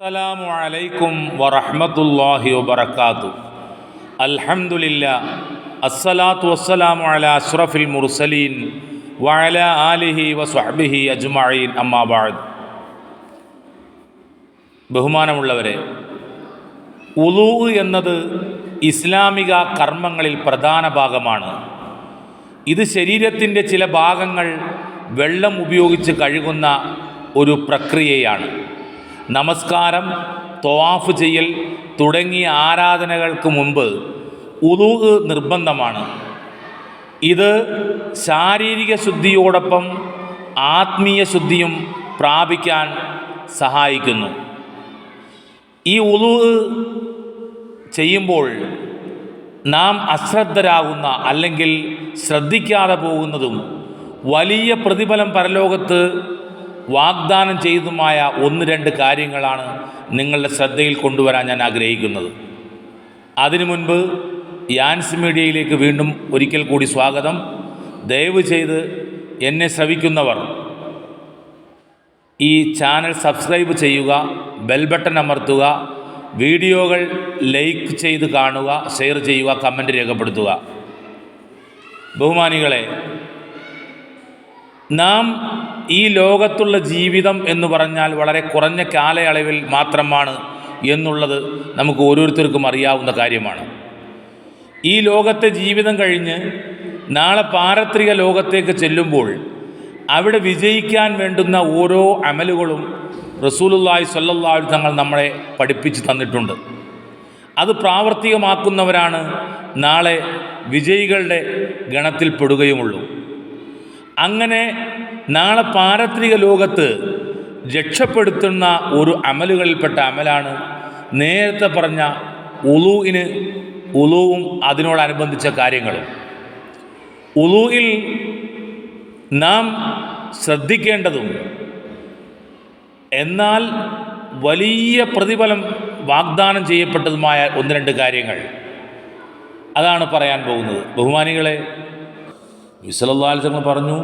അസ്സലാമു അലൈക്കും വറഹ്മത്തുള്ളാഹി വബർക്കാത്തു അൽഹംദുലില്ല. അസ്സലാത്തു വസ്സലാമു അല അഷ്റഫിൽ മുർസലീൻ വഅല ആലിഹി വസ്വഹ്ബിഹി അജ്മഈൻ. അമ്മാ ബഅദ്. ബഹുമാനമുള്ളവരെ ഉലൂ എന്നത് ഇസ്ലാമിക കർമ്മങ്ങളിൽ പ്രധാന ഭാഗമാണ്. ഇത് ശരീരത്തിന്റെ ചില ഭാഗങ്ങൾ വെള്ളം ഉപയോഗിച്ച് കഴുകുന്ന ഒരു പ്രക്രിയയാണ്. നമസ്കാരം തൊവാഫ് ചെയ്യൽ തുടങ്ങിയ ആരാധനകൾക്ക് മുൻപ് ഉദൂഹ് നിർബന്ധമാണ്. ഇത് ശാരീരിക ശുദ്ധിയോടൊപ്പം ആത്മീയ ശുദ്ധിയും പ്രാപിക്കാൻ സഹായിക്കുന്നു. ഈ ഉദൂഹ് ചെയ്യുമ്പോൾ നാം അശ്രദ്ധരാകുന്ന അല്ലെങ്കിൽ ശ്രദ്ധിക്കാതെ പോകുന്നതും വലിയ പ്രതിഫലം പരലോകത്ത് വാഗ്ദാനം ചെയ്തതുമായ ഒന്ന് രണ്ട് കാര്യങ്ങളാണ് നിങ്ങളുടെ ശ്രദ്ധയിൽ കൊണ്ടുവരാൻ ഞാൻ ആഗ്രഹിക്കുന്നത്. അതിനു മുൻപ് യാൻസ് മീഡിയയിലേക്ക് വീണ്ടും ഒരിക്കൽ കൂടി സ്വാഗതം. ദയവ് ചെയ്ത് എന്നെ ശ്രവിക്കുന്നവർ ഈ ചാനൽ സബ്സ്ക്രൈബ് ചെയ്യുക ബെൽ ബട്ടൺ അമർത്തുക വീഡിയോകൾ ലൈക്ക് ചെയ്ത് കാണുക ഷെയർ ചെയ്യുക കമന്റ് രേഖപ്പെടുത്തുക. ബഹുമാനികളെ നാം ഈ ലോകത്തുള്ള ജീവിതം എന്ന് പറഞ്ഞാൽ വളരെ കുറഞ്ഞ കാലയളവിൽ മാത്രമാണ് എന്നുള്ളത് നമുക്ക് ഓരോരുത്തർക്കും അറിയാവുന്ന കാര്യമാണ്. ഈ ലോകത്തെ ജീവിതം കഴിഞ്ഞ് നാളെ പാരത്രിക ലോകത്തേക്ക് ചെല്ലുമ്പോൾ അവിടെ വിജയിക്കാൻ വേണ്ടുന്ന ഓരോ അമലുകളും റസൂലുള്ളാഹി സ്വല്ലല്ലാഹു തങ്ങൾ നമ്മളെ പഠിപ്പിച്ച് തന്നിട്ടുണ്ട്. അത് പ്രാവർത്തികമാക്കുന്നവരാണ് നാളെ വിജയികളുടെ ഗണത്തിൽ പെടുകയുമുള്ളൂ. അങ്ങനെ നാളെ പാരത്രിക ലോകത്ത് രക്ഷപ്പെടുത്തുന്ന ഒരു അമലുകളിൽപ്പെട്ട അമലാണ് നേരത്തെ പറഞ്ഞ ഉലൂവിന് ഉലൂവും അതിനോടനുബന്ധിച്ച കാര്യങ്ങളും. ഉലൂയിൽ നാം ശ്രദ്ധിക്കേണ്ടതും എന്നാൽ വലിയ പ്രതിഫലം വാഗ്ദാനം ചെയ്യപ്പെട്ടതുമായ ഒന്ന് രണ്ട് കാര്യങ്ങൾ അതാണ് പറയാൻ പോകുന്നത്. ബഹുമാനികളെ വിസലല്ലാൽ പറഞ്ഞു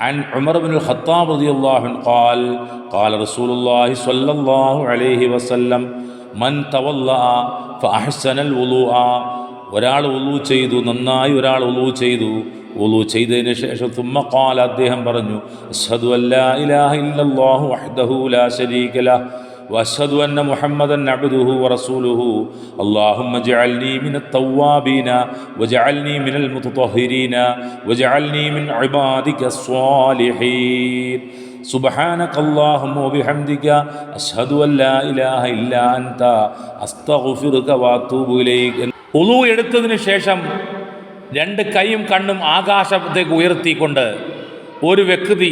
عن عمر بن الخطاب رضي الله عنه قال قال رسول الله صلى الله عليه وسلم من تولى فأحسن الوضوء ഒരാൾ ഉളു ചെയ്തു നന്നായി ഒരാൾ ഉളു ചെയ്തു ഉളു ചെയ്തതിന് ശേഷം തുമ്മ കാല അദ്ദേഹം പറഞ്ഞു അഷ്ഹദു അല്ലാ ഇലാഹ ഇല്ലല്ലാഹു വഹ്ദഹു ലാ ശരീക ലഹ് واشهد ان محمدا عبده ورسوله اللهم اجعلني من التوابين واجعلني من المتطهرين واجعلني من عبادك الصالحين سبحانك اللهم وبحمدك اشهد ان لا اله الا انت استغفرك واتوب اليك ഉളു എടുത്തതിന് ശേഷം രണ്ട് കൈയും കണ്ണും ആകാശത്തേക്ക് ഉയർത്തിക്കൊണ്ട് ഒരു വ്യക്തി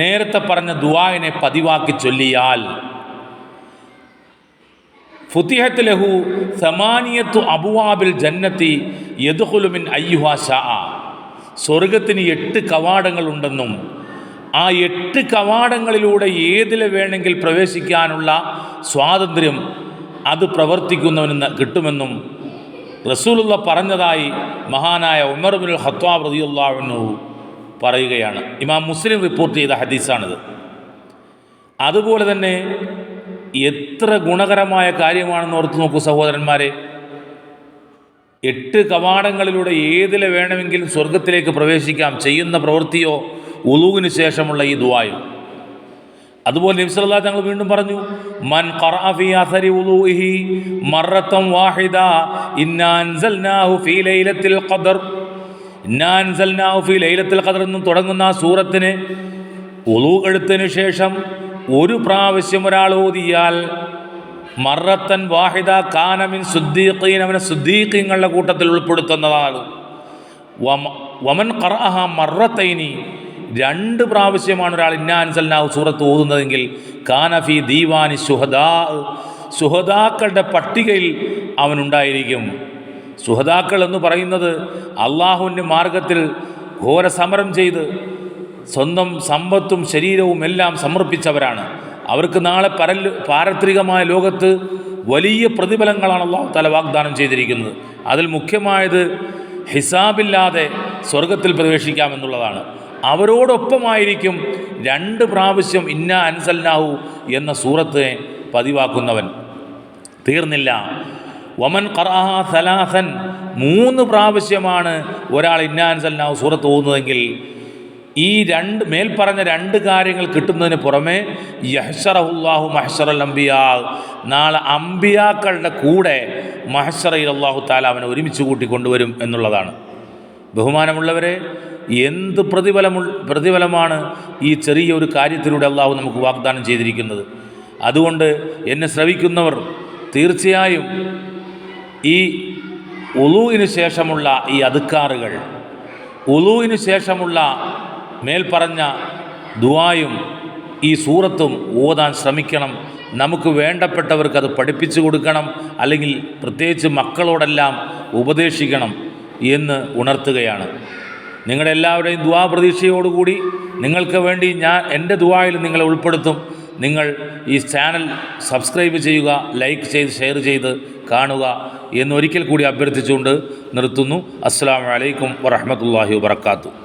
നേരത്തെ പറഞ്ഞ ദുവാവിനെ പതിവാക്കി ചൊല്ലിയാൽ ഫുത്തിഹത്ത് ലഹു സമാനിയത്തു അബുവാബിൽ ജന്നത്തി യദുഹുലുമിൻ അയ്യുഹ ഷാ സ്വർഗത്തിന് എട്ട് കവാടങ്ങളുണ്ടെന്നും ആ എട്ട് കവാടങ്ങളിലൂടെ ഏതിൽ വേണമെങ്കിൽ പ്രവേശിക്കാനുള്ള സ്വാതന്ത്ര്യം അത് പ്രവർത്തിക്കുന്നവന് കിട്ടുമെന്നും റസൂലുള്ള പറഞ്ഞതായി മഹാനായ ഉമർ ബിൻ ഹത്വാബ് റതിയുള്ളാവിനു പറയുകയാണ്. ഇമാം മുസ്ലിം റിപ്പോർട്ട് ചെയ്ത ഹദീസാണിത്. അതുപോലെ തന്നെ എത്ര ഗുണകരമായ കാര്യമാണെന്ന് ഓർത്ത് നോക്കൂ സഹോദരന്മാരെ. എട്ട് കവാടങ്ങളിലൂടെ ഏതിലെ വേണമെങ്കിലും സ്വർഗത്തിലേക്ക് പ്രവേശിക്കാം ചെയ്യുന്ന പ്രവൃത്തിയോ ഉളുവിന് ശേഷമുള്ള ഈ ദുവായും അതുപോലെ നിംസല്ലാ ഞങ്ങൾ വീണ്ടും പറഞ്ഞു മൻ മറത്തം വാഹിദ ഫീ ലൈലത്തിൽ ഖദർ. ഫീ ലൈലത്തിൽ ഖദർ എന്നും തുടങ്ങുന്ന ആ സൂറത്തിന് ഉളു എടുത്തതിന് ശേഷം ഒരു പ്രാവശ്യം ഒരാൾ ഓതിയാൽ മറത്തൻ വാഹിദ കാനമിൻ സുദ്ദീഖീൻ അവനെ സുദ്ദീഖീങ്ങളുടെ കൂട്ടത്തിൽ ഉൾപ്പെടുത്തുന്നതാണ്. വമൻ ഖറഅഹ മറത്തൈനി. രണ്ട് പ്രാവശ്യമാണ് ഒരാൾ ഇന്നാൻസൽനാവ് സൂറത്ത് ഓതുന്നതെങ്കിൽ കാനഫി ദീവാനി സുഹദാ സുഹദാക്കളുടെ പട്ടികയിൽ അവനുണ്ടായിരിക്കും. സുഹദാക്കൾ എന്ന് പറയുന്നത് അള്ളാഹുവിന്റെ മാർഗത്തിൽ ഘോര സമരം ചെയ്ത് സ്വന്തം സമ്പത്തും ശരീരവും എല്ലാം സമർപ്പിച്ചവരാണ്. അവർക്ക് നാളെ പരൽ പാരത്രികമായ ലോകത്ത് വലിയ പ്രതിഫലങ്ങളാണ് അള്ളാഹു തല വാഗ്ദാനം ചെയ്തിരിക്കുന്നത്. അതിൽ മുഖ്യമായത് ഹിസാബില്ലാതെ സ്വർഗത്തിൽ പ്രവേശിക്കാമെന്നുള്ളതാണ്. അവരോടൊപ്പമായിരിക്കും രണ്ട് പ്രാവശ്യം ഇന്ന അൻസൽനാഹു എന്ന സൂറത്തെ പതിവാക്കുന്നവൻ. തീർന്നില്ല. വമൻ ഖറാഹ സലാസൻ മൂന്ന് പ്രാവശ്യമാണ് ഒരാൾ ഇന്ന അൻസൽനാഹു സൂറത്ത് പോകുന്നതെങ്കിൽ ഈ രണ്ട് മേൽപ്പറഞ്ഞ രണ്ട് കാര്യങ്ങൾ കിട്ടുന്നതിന് പുറമെ യഹ്ഷറഹുല്ലാഹു മഹ്ഷറൽ അംബിയാ. നാളെ അംബിയാക്കളുടെ കൂടെ മഹ്ഷറയിൽ അള്ളാഹു താല അവനെ ഒരുമിച്ച് കൂട്ടി കൊണ്ടുവരും എന്നുള്ളതാണ്. ബഹുമാനമുള്ളവരെ എന്ത് പ്രതിഫലമു പ്രതിഫലമാണ് ഈ ചെറിയ ഒരു കാര്യത്തിലൂടെ അള്ളാഹു നമുക്ക് വാഗ്ദാനം ചെയ്തിരിക്കുന്നത്? അതുകൊണ്ട് എന്നെ ശ്രവിക്കുന്നവർ തീർച്ചയായും ഈ ഉളുവിന് ശേഷമുള്ള ഈ അതുക്കാറുകൾ ഉളുവിന് ശേഷമുള്ള മേൽപ്പറഞ്ഞ ദുവായും ഈ സൂറത്തും ഓതാൻ ശ്രമിക്കണം. നമുക്ക് വേണ്ടപ്പെട്ടവർക്ക് അത് പഠിപ്പിച്ചു കൊടുക്കണം. അല്ലെങ്കിൽ പ്രത്യേകിച്ച് മക്കളോടെല്ലാം ഉപദേശിക്കണം എന്ന് ഉണർത്തുകയാണ്. നിങ്ങളുടെ എല്ലാവരുടെയും ദുവാ പ്രതീക്ഷയോടുകൂടി നിങ്ങൾക്ക് വേണ്ടി ഞാൻ എന്റെ ദുവായിൽ നിങ്ങളെ ഉൾപ്പെടുത്തും. നിങ്ങൾ ഈ ചാനൽ സബ്സ്ക്രൈബ് ചെയ്യുക ലൈക്ക് ചെയ്ത് ഷെയർ ചെയ്ത് കാണുക എന്നൊരിക്കൽ കൂടി അഭ്യർത്ഥിച്ചുകൊണ്ട് നിർത്തുന്നു. അസ്സാം വലൈക്കും വറഹമത്തല്ലാഹി വാത്തു